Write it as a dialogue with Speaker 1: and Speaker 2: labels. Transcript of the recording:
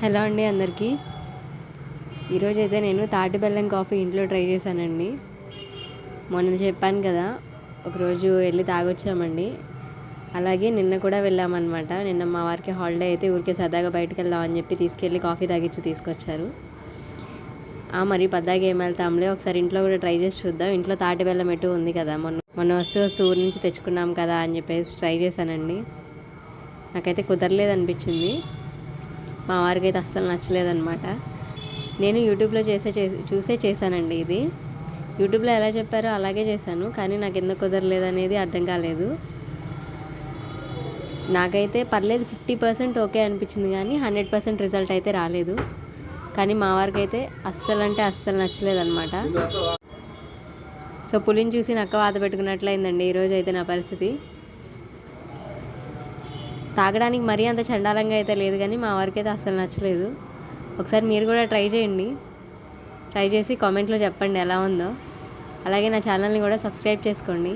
Speaker 1: Hello అండి అందరికీ. ఈరోజు అయితే నేను తాటి బెల్లం కాఫీ ఇంట్లో ట్రై చేశానండి. మొన్న చెప్పాను కదా ఒకరోజు వెళ్ళి తాగొచ్చామండి. అలాగే నిన్న కూడా వెళ్ళామన్నమాట. నిన్న మా వారికి హాలిడే అయితే ఊరికే సరదాగా బయటకు వెళ్దామని చెప్పి తీసుకెళ్ళి కాఫీ తాగించి తీసుకొచ్చారు. ఆ, మరి పద్దాగా ఏం వెళ్తాంలే ఒకసారి ఇంట్లో కూడా ట్రై చేసి చూద్దాం. ఇంట్లో తాటి బెల్లం ఎటు ఉంది కదా మొన్న మొన్న వస్తూ వస్తూ ఊరి నుంచి తెచ్చుకున్నాం కదా అని చెప్పేసి ట్రై చేశానండి. నాకైతే కుదరలేదు అనిపించింది. మా వారికి అయితే అస్సలు నచ్చలేదన్నమాట. నేను యూట్యూబ్లో చేసే చేసి చూసే చేశానండి ఇది. యూట్యూబ్లో ఎలా చెప్పారో అలాగే చేశాను కానీ నాకు ఎందుకు కుదరలేదు అనేది అర్థం కాలేదు. నాకైతే పర్లేదు ఫిఫ్టీ పర్సెంట్ ఓకే అనిపించింది కానీ హండ్రెడ్ పర్సెంట్ రిజల్ట్ అయితే రాలేదు. కానీ మా వారికి అయితే అస్సలు అంటే అస్సలు నచ్చలేదన్నమాట. సో పులిని చూసి నక్క వాత పెట్టుకున్నట్లయిందండి ఈరోజు అయితే నా పరిస్థితి. తాగడానికి మరీ అంత చండాలంగా అయితే లేదు కానీ మా వారికి అయితే అసలు నచ్చలేదు. ఒకసారి మీరు కూడా ట్రై చేయండి. ట్రై చేసి కామెంట్లో చెప్పండి ఎలా ఉందో. అలాగే నా ఛానల్ని కూడా సబ్స్క్రైబ్ చేసుకోండి.